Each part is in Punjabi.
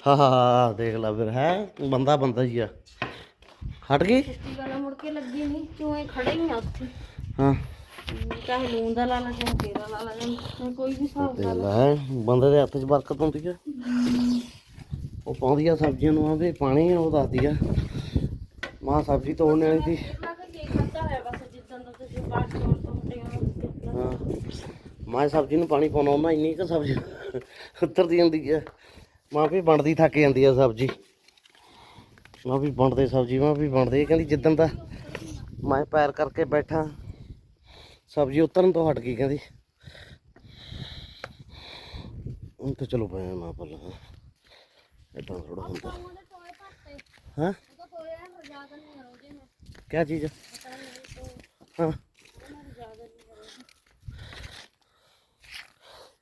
ਹਾਂ ਹਾਂ ਦੇਖ ਲੈ ਫਿਰ ਹੈ? ਬੰਦਾ ਬੰਦਾ ਹੀ ਆ। ਹਟ ਗਈ? ਸੱਚੀ ਗੱਲ ਆ, ਮੁੜ ਕੇ ਲੱਗੀ ਨਹੀਂ ਕਿਉਂ ਇਹ ਖੜੇ ਹੀ ਆ ਉੱਥੇ? ਹਾਂ। ਚਾਹੇ ਲੂਣ ਦਾ ਲਾ ਲਾ ਚਾਹੇ ਤੇਰਾ ਲਾ ਲਾ ਜਾਂ ਕੋਈ ਵੀ ਹਿਸਾਬ ਦੇਖ ਲੈ। ਬੰਦੇ ਦੇ ਹੱਥ 'ਚ ਬਰਕਤ ਹੁੰਦੀ ਆ। ਉਹ ਪਾਉਂਦੀ ਆ ਸਬਜ਼ੀਆਂ ਨੂੰ ਆ ਵੀ ਪਾਣੀ ਆ ਉਹ ਦੱਸਦੀ ਆ। ਮਾਂ ਸਬਜ਼ੀ ਤੋੜਨ ਵਾਲੀ ਸੀ ਮੈਂ ਤਾਂ ਕੀ ਖਾਦਾ ਹੋਇਆ ਬਸ ਜਿੱਦਾਂ ਦਾ ਤੁਸੀਂ ਬਾਅਦ ਤੋਂ ਤੋਂ ਹਟੇ ਹੋ ਹਾਂ। ਮੈਂ ਸਬਜ਼ੀ ਨੂੰ ਪਾਣੀ ਪਾਉਣਾ ਉਹਨਾਂ ਇੰਨੀ ਕੁ ਸਬਜ਼ੀ ਉੱਤਰਦੀ ਜਾਂਦੀ ਆ। ਮਾਂ ਵੀ ਬਣਦੀ ਥੱਕ ਜਾਂਦੀ ਆ ਸਬਜ਼ੀ। ਮਾਂ ਵੀ ਬਣਦੇ ਸਬਜ਼ੀ ਮਾਂ ਵੀ ਬਣਦੇ। ਕਹਿੰਦੀ ਜਿੱਦਣ ਦਾ ਮੈਂ ਪੈਰ ਕਰਕੇ ਬੈਠਾ ਸਬਜ਼ੀ ਉਤਰਨ ਤੋਂ ਹਟ ਗਈ ਕਹਿੰਦੀ। ਹੁਣ ਤਾਂ ਚਲੋ ਪਿਆ ਮਾਂ ਪੱਲਾ ਇਦਾਂ ਥੋੜਾ ਹੁੰਦਾ। ਹਾਂ? ਕਿਆ ਚੀਜ਼? ਹਾਂ।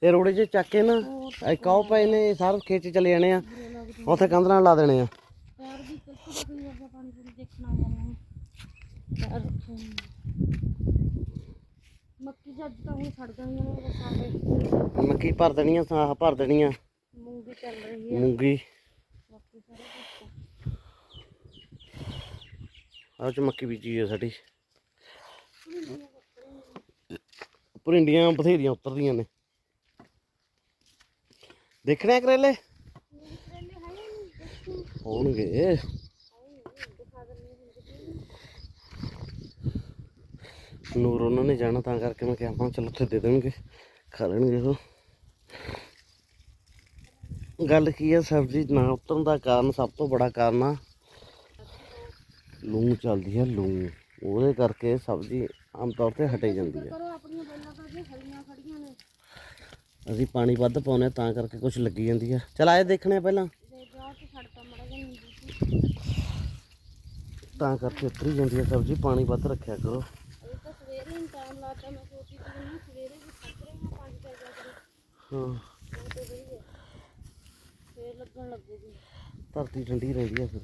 ਇਹ ਰੋੜੇ 'ਚ ਚੱਕ ਕੇ ਨਾ ਇੱਕ ਆਓ ਪਏ ਨੇ ਇਹ ਸਾਰੇ ਖੇਤ 'ਚ ਚਲੇ ਜਾਣੇ ਆ। ਉੱਥੇ ਕੰਧ ਨਾਲ ਲਾ ਦੇਣੇ ਆ। ਵੀ ਪਾਣੀ ਪੂਰੀ ਦੇਖਣਾ ਮੱਕੀ ਜੱਜ ਤਾਂ ਹੁਣ ਛੱਡ ਜਾਣੀਆਂ ਨੇ ਮੱਕੀ ਭਰ ਦੇਣੀਆਂ ਸਾਹ ਭਰ ਦੇਣੀਆਂ ਮੂੰਗੀ ਚੱਲ ਰਹੀ ਹੈ ਮੂੰਗੀ। ਆਹ ਚ ਮੱਕੀ ਬੀਜੀ ਹੈ ਸਾਡੀ। ਭਰਿੰਡੀਆਂ ਬਥੇਰੀਆਂ ਉਤਰਦੀਆਂ ਨੇ। ਦੇਖਣੇ ਆ ਕਰੇਲੇ? ਹੋਣਗੇ। ਨੂਰ ਉਹਨਾਂ ਨੇ ਜਾਣਾ ਤਾਂ ਕਰਕੇ ਮੈਂ ਕਿਹਾ ਆਪਾਂ ਚਲੋ ਉੱਥੇ ਦੇ ਦੇਣਗੇ, ਖਾ ਲੈਣਗੇ ਉਹ। ਗੱਲ ਕੀ ਆ ਸਬਜ਼ੀ ਨਾ ਉਤਰਨ ਦਾ ਕਾਰਨ, ਸਭ ਤੋਂ ਬੜਾ ਕਾਰਨ ਆ ਲੂੰ ਚੱਲਦੀ ਹੈ ਲੂੰ ਉਹਦੇ ਕਰਕੇ ਸਬਜ਼ੀ ਆਮ ਤੌਰ ਤੇ ਹਟੇ ਜਾਂਦੀ ਹੈ ਕਰੋ ਆਪਣੀਆਂ ਬੈਲਾਂ ਤਾਂ ਜੇ ਹਰੀਆਂ ਖੜੀਆਂ ਨੇ ਅਸੀਂ ਪਾਣੀ ਵੱਧ ਪਾਉਨੇ ਤਾਂ ਕਰਕੇ ਕੁਝ ਲੱਗੀ ਜਾਂਦੀ ਆ। ਚਲ ਆਏ ਦੇਖਣੇ ਆ ਪਹਿਲਾਂ। ਤਾਂ ਕਰਕੇ ਉਤਰੀ ਜਾਂਦੀ ਹੈ ਸਬਜ਼ੀ, ਪਾਣੀ ਵੱਧ ਰੱਖਿਆ ਕਰੋ। ਹਾਂ। ਧਰਤੀ ਠੰਡੀ ਰਹਿੰਦੀ ਆ ਫਿਰ।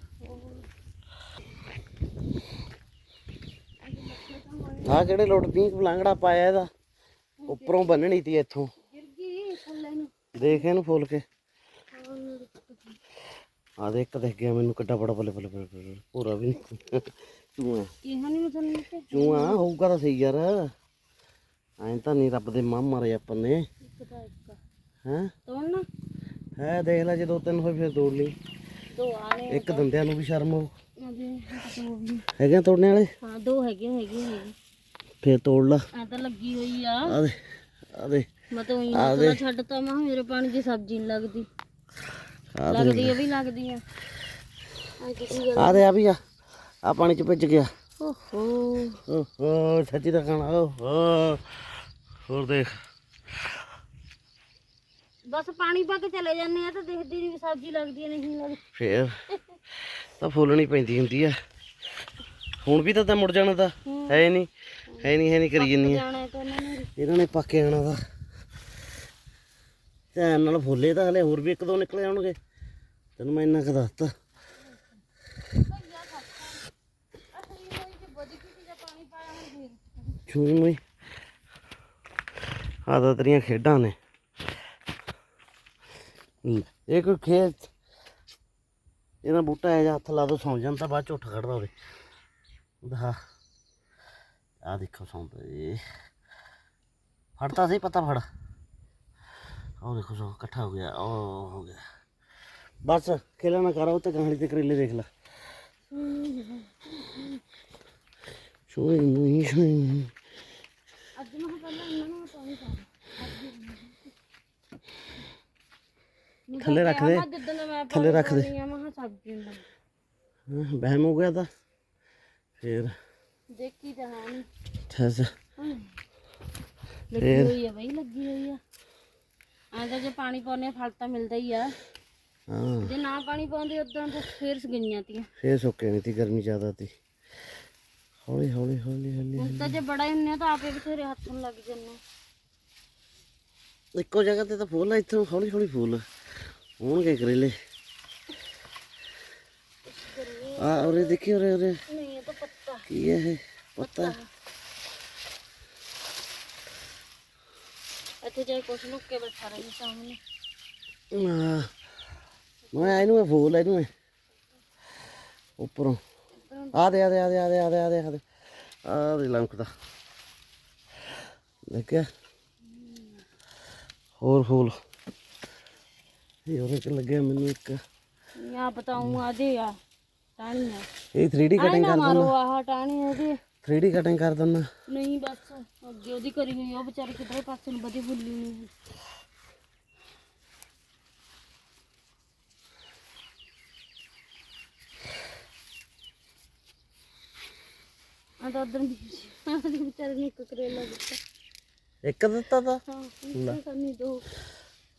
ਆਹ ਕਿਹੜੇ ਲੁੱਟਦੀ ਬਲਾਂਗੜਾ ਪਾਇਆ ਇਹਦਾ? ਉੱਪਰੋਂ ਬੰਨਣੀ ਤੀ ਇੱਥੋਂ। ਦੇਖ ਇਹਨੂੰ ਫੋਲ ਕੇ। ਆ ਦੇਖ ਦੇਖ ਗਿਆ ਮੈਨੂੰ ਕਿੱਡਾ ਬੜਾ ਬੱਲੇ ਬੱਲੇ ਬੱਲੇ। ਪੂਰਾ ਵੀ ਨਹੀਂ। ਚੂਹਾ। ਕਿਹਾ ਨਹੀਂ ਚੂਹਾ ਹੋਊਗਾ ਤਾਂ ਸਹੀ ਯਾਰ। ਐਂ ਤਾਂ ਨਹੀਂ ਰੱਬ ਦੇ ਮਾਂ ਮਾਰੇ ਆਪਾਂ ਨੇ। ਹੈਂ? ਤੋੜਨਾ ਹੈ ਦੇਖ ਲੈ ਜੇ ਦੋ ਤਿੰਨ ਹੋਏ ਫਿਰ ਤੋੜ ਲਈ। ਦੋ ਆਲੇ ਇੱਕ ਦੰਦਿਆਂ ਨੂੰ ਵੀ ਸ਼ਰਮ ਵੀ ਹੈਗੇ ਤੋੜਨੇ ਵਾਲੇ? ਹਾਂ ਦੋ ਹੈਗੇ ਹੈਗੇ ਹੈਗੇ ਫਿਰ ਤੋੜ ਲਾ। ਆ ਤਾਂ ਲੱਗੀ ਹੋਈ ਆ। ਆ ਦੇ ਆ ਦੇ ਮੈਂ ਤਾਂ ਉਹੀ ਨਾ ਛੱਡਤਾ ਮੈਂ ਕਿਹਾ ਮੇਰੇ ਪਾਣੀ ਦੀ ਸਬਜ਼ੀ ਨਹੀਂ ਲੱਗਦੀ। ਆ ਲੱਗਦੀ ਇਹ ਵੀ ਲੱਗਦੀ ਆ। ਆ ਕੀ ਗੱਲ ਆ? ਦੇ ਆ ਵੀ ਆ। ਆ ਪਾਣੀ ਚ ਭਿੱਜ ਗਿਆ। ਓਹੋ। ਓਹੋ ਸੱਚੀ ਦਾ ਖਾਣਾ ਓਹੋ। ਹੋਰ ਦੇਖ। ਬਸ ਪਾਣੀ ਪਾ ਕੇ ਚਲੇ ਜਾਂਦੇ ਆ ਤਾਂ ਦੇਖਦੀ ਨਹੀਂ ਵੀ ਸਬਜ਼ੀ ਲੱਗਦੀ ਹੈ ਨਹੀਂ ਲੱਗਦੀ। ਫੇਰ ਤਾਂ ਫੁੱਲਣੀ ਪੈਂਦੀ ਹੁੰਦੀ ਆ। ਹੁਣ ਵੀ ਤਾਂ ਤਾਂ ਮੁੜ ਜਾਣਾ ਤਾਂ। ਹੈ। ਨਹੀਂ ਹੈ ਨਹੀਂ ਹੈ ਨਹੀਂ ਕਰੀ ਜੰਨੀ ਆ। ਇਹਨਾਂ ਨੇ ਪੱਕੇ ਆਣਾ ਦਾ ਧਿਆਨ ਨਾਲ ਫੁੱਲੇ ਤਾਂ ਹਲੇ ਹੋਰ ਵੀ ਇੱਕ ਦੋ ਨਿਕਲੇ ਆਉਣਗੇ। ਤੈਨੂੰ ਮੈਂ ਇੰਨਾ ਕੁ ਦੱਸਤਾ। ਚੂਈ ਮਈ। ਆਹ ਤਾਂ ਤੇਰੀਆਂ ਖੇਡਾਂ ਨੇ। ਇਹ ਕੋਈ ਖੇਤ ਇਹਦਾ ਬੂਟਾ ਹੈ ਜਾਂ ਹੱਥ ਲਾ ਦੋ, ਸੌਂ ਜਾਂਦਾ ਬਾਅਦ ਚ ਉੱਠ ਖੜਦਾ ਹੋਵੇ ਦਾ ਆ ਦੇਖੋ ਸੌਂਦਾ ਇਹ ਫੜਤਾ ਸੀ ਪਤਾ ਫੜ। ਉਹ ਦੇਖੋ ਸੋ ਇਕੱਠਾ ਹੋ ਗਿਆ ਉਹ ਹੋ ਗਿਆ। ਬਸ ਖੇਲਾ ਨਾ ਕਰੋ ਤੇ ਗਾਂਹਲੀ ਤੇ ਕਰੇਲੇ ਦੇਖ ਲੈ। ਸ਼ੋਈ ਮੁਈ ਸ਼ੋਈ ਅੱਜ ਮੈਂ ਪਹਿਲਾਂ ਇਹਨਾਂ ਨੂੰ ਪਾਣੀ ਪਾ ਥੱਲੇ ਰੱਖ ਦੇ। ਥੱਲੇ ਰੱਖ ਦੇ। ਮੈਂ ਨੂੰ ਹਾਂ, ਹੋ ਗਿਆ ਤਾਂ। ਫੇਰ ਦੇਖੀ ਤਾਂ ਹੈ ਨਹੀਂ ਠਸ ਲੱਗੀ ਹੋਈ ਆ ਬਈ ਲੱਗੀ ਹੋਈ ਆ। ਐਂ ਤਾਂ ਜੇ ਪਾਣੀ ਪਾਉਂਦੇ ਆ ਫਲ ਤਾਂ ਮਿਲਦਾ ਹੀ ਆ। ਹਾਂ। ਜੇ ਨਾ ਪਾਣੀ ਪਾਉਂਦੇ ਉਦੋਂ ਤਾਂ ਫੇਰ ਸਗਈਆਂ ਤੀਆਂ। ਫੇਰ ਸੁੱਕੇ ਨਹੀਂ ਤੀ ਗਰਮੀ ਜ਼ਿਆਦਾ ਤੀ। ਹੌਲੀ ਹੌਲੀ ਹੌਲੀ ਹੌਲੀ ਹੁਣ ਤਾਂ ਜੇ ਬੜਾ ਹੁੰਨੇ ਤਾਂ ਆਪੇ ਬਥੇਰੇ ਹੱਥ ਨੂੰ ਲੱਗ ਜੰਨੇ ਇੱਕੋ ਜਗ੍ਹਾ ਤੇ ਤਾਂ ਫੁੱਲ ਆ ਇੱਥੋਂ ਹੌਲੀ ਹੌਲੀ ਫੁੱਲ। ਹੋਣਗੇ ਕਰੇਲੇ। ਆ ਉਰੇ ਦੇਖੀ ਉਰੇ ਉਰੇ। ਨਹੀਂ ਇਹ ਤਾਂ ਪੱਤਾ। ਕੀ ਹੈ ਇਹ? ਪੱਤਾ। ਇਹ ਹੋਰ ਫੂਲ ਲੱਗਿਆ ਮੈਨੂੰ ਇੱਕ। ਯਾ ਬਤਾਉਂ 3D ਕਟਿੰਗ ਕਰ ਮਾਰੋ ਆਹ ਟਾਣੀ ਇਹਦੀ। 3D ਕਟਿੰਗ ਕਰ ਦਿੰਦਾ। ਨਹੀਂ ਬਸ ਅੱਗੇ ਉਹਦੀ ਕਰੀ ਹੋਈ ਆ ਉਹ ਵਿਚਾਰੀ ਕਿਧਰੇ ਪਾਸੇ ਨੂੰ ਵਧੀ ਫੁੱਲੀ ਨਹੀਂ ਆ ਤਾਂ ਉਧਰ ਵੀ ਵਿਚਾਰੇ ਨੇ ਇੱਕ ਕਰੇਲਾ ਦਿੱਤਾ। ਇੱਕ ਦਿੱਤਾ ਤਾਂ? ਹਾਂ ਇੱਕ ਕਰਨੀ ਦੋ।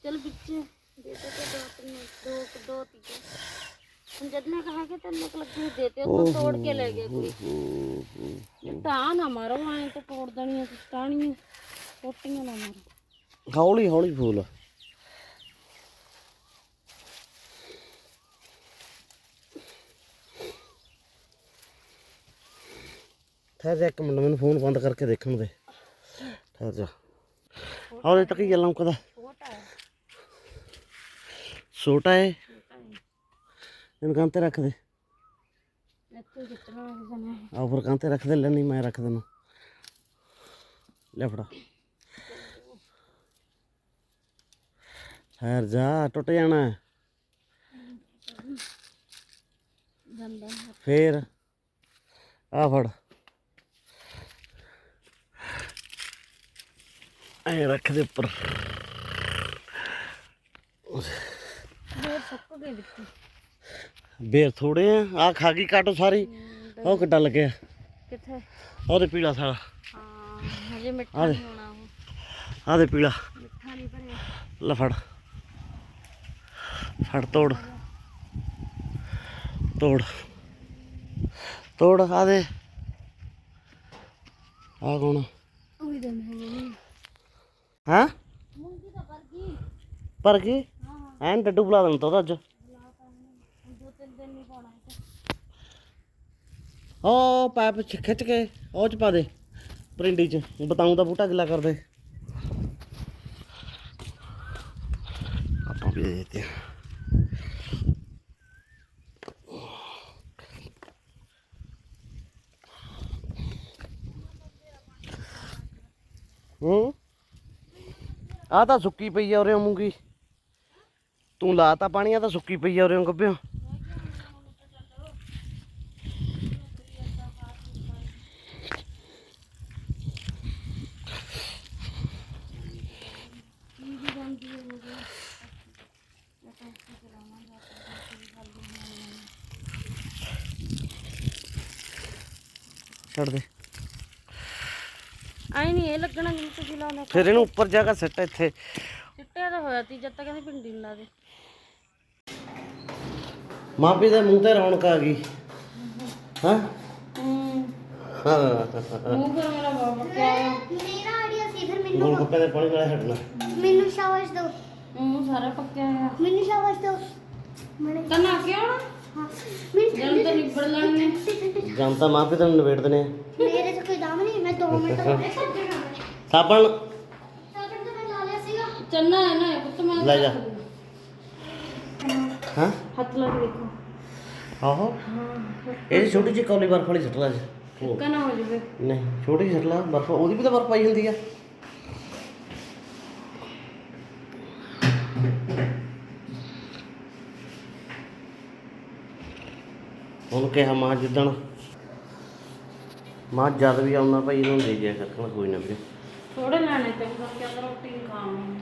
ਚਲ ਪਿੱਛੇ ਦੇ ਦੇ ਦੋ ਤਿੰਨ ਦੋ ਦੋ ਤੀਜੇ। ਹੌਲੀ ਹੌਲੀ ਫੂਲ। ਠਹਿਰ ਜਾ ਇੱਕ ਮਿੰਟ ਮੈਨੂੰ ਫੋਨ ਬੰਦ ਕਰਕੇ ਦੇਖਣ ਦੇ। ਠਹਿਰ ਜਾ। ਹੌਲੀ ਤੱਕ ਹੀ ਗੱਲਾਂ ਮੁਕਦਾ ਛੋਟਾ ਹੈ। ਇਹਨੂੰ ਕਾਂ ਤੇ ਰੱਖ ਦੇ। ਇੱਥੇ ਕਿਤਨਾ ਕਿਸੇ ਨੇ ਆ? ਉੱਪਰ ਕਾਂ ਤੇ ਰੱਖ ਦੇ ਲੈ ਨਹੀਂ ਮੈਂ ਰੱਖ ਦੇਣਾ ਲੈ ਫੜਾ। ਠਹਿਰ ਜਾ ਟੁੱਟ ਜਾਣਾ। ਫੇਰ ਆ ਫੜ। ਐ ਰੱਖ ਦੇ ਉੱਪਰ। ਸੁੱਕ ਗਏ ਵਿੱਚ। ਬੇਰ ਥੋੜੇ ਆ ਆ ਖਾ ਗਈ ਕਾਟੋ ਸਾਰੀ। ਉਹ ਕਿੱਡਾ ਲੱਗਿਆ? ਕਿੱਥੇ? ਉਹਦੇ ਪੀਲਾ ਸਾਰਾ ਹਾਂ ਹਜੇ ਮਿੱਠਾ ਨਹੀਂ ਹੋਣਾ ਉਹ। ਆਦੇ ਪੀਲਾ। ਮਿੱਠਾ ਨਹੀਂ ਭਰਿਆ। ਲੈ ਫੜ। ਫੜ ਤੋੜ। ਤੋੜ। ਤੋੜ ਆ ਦੇ। ਆ ਕੌਣ ਉਹੀ ਦਿਨ ਹੈ। ਹਾਂ? ਮੂੰਗੀ ਤਾਂ ਗਈ। ਪਰ ਕੀ ਹਾਂ। ਐਨ ਡੱਡੂ ਬੁਲਾ ਦਿੰਦਾ ਉਹਦਾ ਅੱਜ। ਦੋ ਤਿੰਨ ਨਹੀਂ ਪਾਉਣਾ ਹੈ, ਉਹ ਪਾਈਪ ਚ ਖਿੱਚ ਕੇ ਉਹ ਚ ਪਾ ਦੇ। ਪਰਿੰਡੀ ਚ ਬਤਾਉਂ ਦਾ ਬੂਟਾ ਗਿੱਲਾ ਕਰ ਦੇ ਆਪਾਂ ਵੀ ਦੇ ਦਿੱਤੇ ਹੂੰ? ਆ ਤਾਂ ਸੁੱਕੀ ਪਈ ਆ ਉਰੇ ਮੂੰਗੀ ਤੂੰ ਲਾਤਾ ਪਾਣੀ ਆ ਤਾਂ ਸੁੱਕੀ ਪਈ ਆ ਉਰੇ ਗੱਭਿਓ ਛੱਡ ਦੇ ਆਈ ਨਹੀਂ ਇਹ ਲੱਗਣਾ ਜਿਵੇਂ ਤੁਸੀਂ ਲਾਉਂਦੇ ਫਿਰ ਇਹਨੂੰ ਉੱਪਰ ਜਾ ਕੇ ਸਿੱਟ ਇੱਥੇ। ਚਿੱਟਿਆ ਤਾਂ ਹੋਇਆ ਤੀ ਜਦ ਤੱਕ ਕਹਿੰਦੇ ਭਿੰਡੀ ਨੂੰ ਲਾ ਦੇ। ਮਾਪੀ ਦੇ ਮੂੰਹ ਤੇ ਰੌਣਕ ਆ ਗਈ। ਹਾਂ? ਹੂੰ। ਮੂੰਹ ਫਿਰ ਮੇਰਾ ਬਾਬਾ ਮੇਰਾ ਆਈਡੀਆ ਸੀ ਫਿਰ ਮੈਨੂੰ ਗੋਲ ਗੱਪੇ ਦੇ ਪਾਣੀ ਨਾਲ ਛੱਡਣਾ ਮੈਨੂੰ ਸ਼ਾਬਾਸ਼ ਦਿਓ ਮੂੰਹ ਸਾਰਾ ਪੱਕਿਆ ਆ ਮੈਨੂੰ ਸ਼ਾਬਾਸ਼ ਦਿਓ ਮਣੇ ਨਾ ਜਦ ਤਾਂ ਨਿਬੜ ਲੈਣੇ ਤੈਨੂੰ ਆ। ਮੇਰੇ ਚ ਕੋਈ ਦਮ ਨਹੀਂ ਮੈਂ 2 ਮਿੰਟ ਭੱਜਣਾ ਸਾਬਣ ਸਾਬਣ ਤਾਂ ਮੈਂ ਲਾ ਲਿਆ ਸੀਗਾ। ਚੰਨਾ ਹੈ ਨਾ ਪੁੱਤ ਮੈਂ ਲੈ ਜਾ। ਹਾਂ? ਹੱਥ ਲਾ ਕੇ ਦੇਖੋ। ਆਹੋ। ਇਹ ਛੋਟੀ ਜਿਹੀ ਕੌਲੀ ਬਰਫ ਵਾਲੀ ਸੁੱਟ ਲਾ ਜੀ। ਉਹ, ਕਨਾ ਹੋ ਜਵੇ। ਨਹੀਂ ਛੋਟੀ ਜਿਹੀ ਸੁੱਟ ਲਾ ਬਰਫ ਉਹਦੀ ਵੀ ਤਾਂ ਬਰਫ ਪਾਈ ਹੁੰਦੀ ਆ। ਉਹਨੂੰ ਕਿਹਾ ਮਾਂ ਜਿੱਦਣ, ਮਾਂ ਜਦ ਵੀ ਆਉਣਾ ਭਾਈ ਇਹਨੂੰ ਦੇ ਦਿਆ ਕਰਨਾ ਕੋਈ ਨਾ ਵੀਰੇ। ਥੋੜੇ ਲੈਣੇ ਤੇ ਕਰਕੇ ਅੰਦਰ ਰੋਟੀ ਖਾਣੀ